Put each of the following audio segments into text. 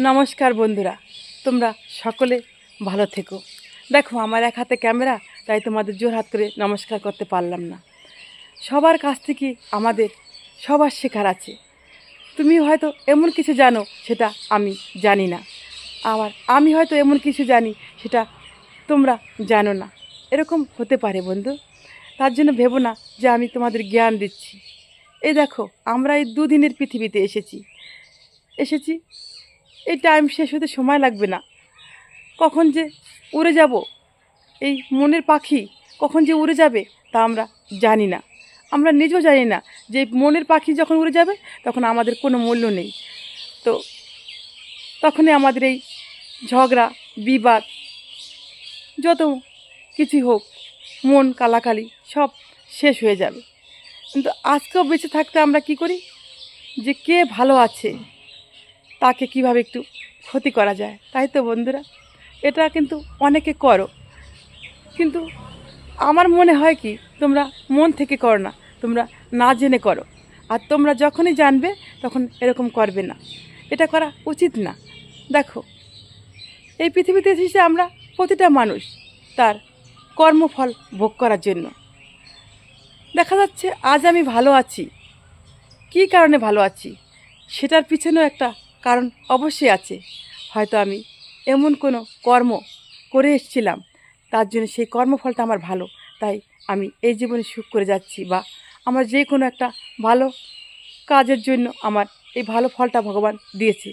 নমস্কার বন্ধুরা, তোমরা সকলে ভালো থেকো। দেখো, আমার এক হাতে ক্যামেরা, তাই তোমাদের জোর হাত করে নমস্কার করতে পারলাম না। সবার কাছ থেকে আমাদের সবার শেখার আছে। তুমি হয়তো এমন কিছু জানো, সেটা আমি জানি না। আবার আমি হয়তো এমন কিছু জানি, সেটা তোমরা জানো না। এরকম হতে পারে বন্ধু। তার জন্য ভেবো না যে আমি তোমাদের জ্ঞান দিচ্ছি। এই দেখো, আমরা এই দুদিনের পৃথিবীতে এসেছি। এসেছি এই টাইম শেষ হতে সময় লাগবে না। কখন যে উড়ে যাব, এই মনের পাখি কখন যে উড়ে যাবে তা আমরা জানি না। আমরা নিজেও জানি না যে মনের পাখি যখন উড়ে যাবে, তখন আমাদের কোনো মূল্য নেই। তো তখনই আমাদের এই ঝগড়া, বিবাদ, যত কিছুই হোক, মন, কালাকালি সব শেষ হয়ে যাবে। কিন্তু আজকেও বেঁচে থাকতে আমরা কি করি? যে কে ভালো আছে? তাকে কীভাবে একটু ক্ষতি করা যায়? তাই তো বন্ধুরা, এটা কিন্তু অনেকে করো। কিন্তু আমার মনে হয় কি, তোমরা মন থেকে করো না, তোমরা না জেনে করো। আর তোমরা যখনই জানবে, তখন এরকম করবে না। এটা করা উচিত না। দেখো, এই পৃথিবীতে এসেছে আমরা প্রতিটা মানুষ তার কর্মফল ভোগ করার জন্য। দেখা যাচ্ছে আজ আমি ভালো আছি। কী কারণে ভালো আছি? সেটার পিছনেও একটা কারণ অবশ্যই আছে। হয়তো আমি এমন কোনো কর্ম করে এসেছিলাম, তার জন্য সেই কর্মফলটা আমার ভালো, তাই আমি এই জীবনে সুখ করে যাচ্ছি বা আমার যে কোনো একটা ভালো কাজের জন্য আমার এই ভালো ফলটা ভগবান দিয়েছে।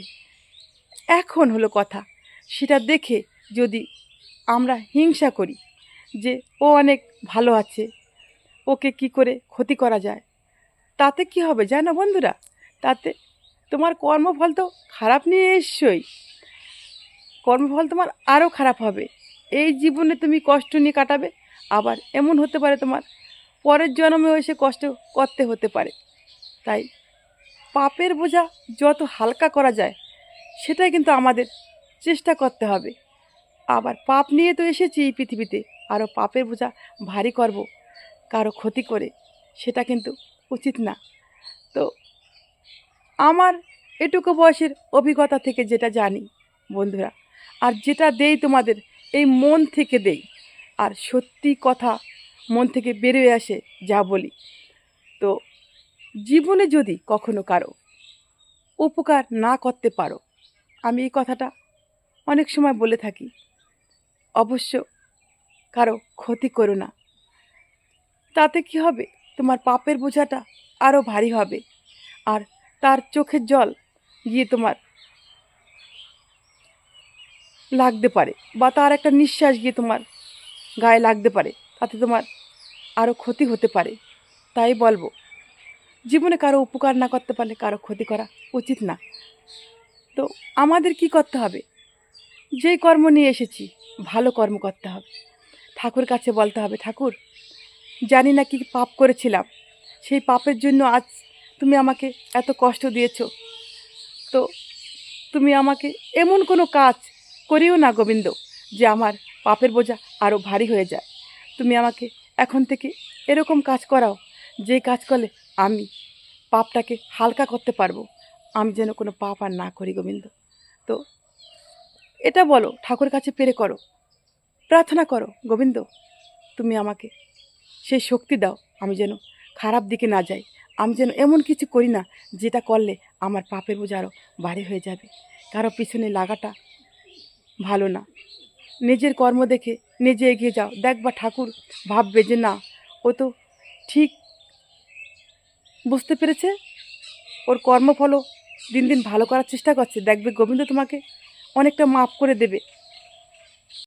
এখন হলো কথা, সেটা দেখে যদি আমরা হিংসা করি যে ও অনেক ভালো আছে, ওকে কি করে ক্ষতি করা যায়? তাতে কি হবে জানো বন্ধুরা? তাতে তোমার কর্মফল তো খারাপ নিয়ে এসছই। কর্মফল তোমার আরও খারাপ হবে। এই জীবনে তুমি কষ্ট নিয়ে কাটাবে, আবার এমন হতে পারে তোমার পরের জন্মেও এসে কষ্ট করতে হতে পারে। তাই পাপের বোঝা যত হালকা করা যায়, সেটাই কিন্তু আমাদের চেষ্টা করতে হবে। আবার পাপ নিয়ে তো এসেছি এই পৃথিবীতে, আরও পাপের বোঝা ভারী করব, কারও ক্ষতি করে, সেটা কিন্তু উচিত না। তো আমার এটুকু বয়সের অভিজ্ঞতা থেকে যেটা জানি, বন্ধুরা। আর যেটা দেই তোমাদের, এই মন থেকে দেই। আর সত্যি কথা মন থেকে বেরোয় আসে যা বলি। তো জীবনে যদি কখনো কারও উপকার না করতে পারো, আমি এই কথাটা অনেক সময় বলে থাকি। অবশ্য কারও ক্ষতি করো না। তাতে কি হবে? তোমার পাপের বোঝাটা আরও ভারী হবে। আর তার চোখের জল গিয়ে তোমার লাগতে পারে বা তার একটা নিঃশ্বাস গিয়ে তোমার গায়ে লাগতে পারে। তাতে তোমার আরও ক্ষতি হতে পারে। তাই বলব, জীবনে কারও উপকার না করতে পারলে কারও ক্ষতি করা উচিত না। তো আমাদের কি করতে হবে? যেই কর্ম নিয়ে এসেছি, ভালো কর্ম করতে হবে। ঠাকুর কাছে বলতে হবে, ঠাকুর, জানি না কি পাপ করেছিলাম। সেই পাপের জন্য আজ তুমি আমাকে এত কষ্ট দিয়েছ। তো তুমি আমাকে এমন কোনো কাজ করিও না গোবিন্দ, যে আমার পাপের বোঝা আরও ভারী হয়ে যায়। তুমি আমাকে এখন থেকে এরকম কাজ করাও, যে কাজ করলে আমি পাপটাকে হালকা করতে পারব। আমি যেন কোনো পাপ আর না করি গোবিন্দ। তো এটা বলো, ঠাকুর কাছে পেরে করো, প্রার্থনা করো, গোবিন্দ, তুমি আমাকে সেই শক্তি দাও, আমি যেন খারাপ দিকে না যাই। আমি যেন এমন কিছু করি না, যেটা করলে আমার পাপের বোঝা আরও ভারী হয়ে যাবে। কারও পিছনে লাগাটা ভালো না। নিজের কর্ম দেখে নিজে এগিয়ে যাও। দেখবা ঠাকুর ভাববে যে না, ও তো ঠিক বুঝতে পেরেছে। ওর কর্মফলও দিন দিন ভালো করার চেষ্টা করছে। দেখবে গোবিন্দ তোমাকে অনেকটা মাফ করে দেবে।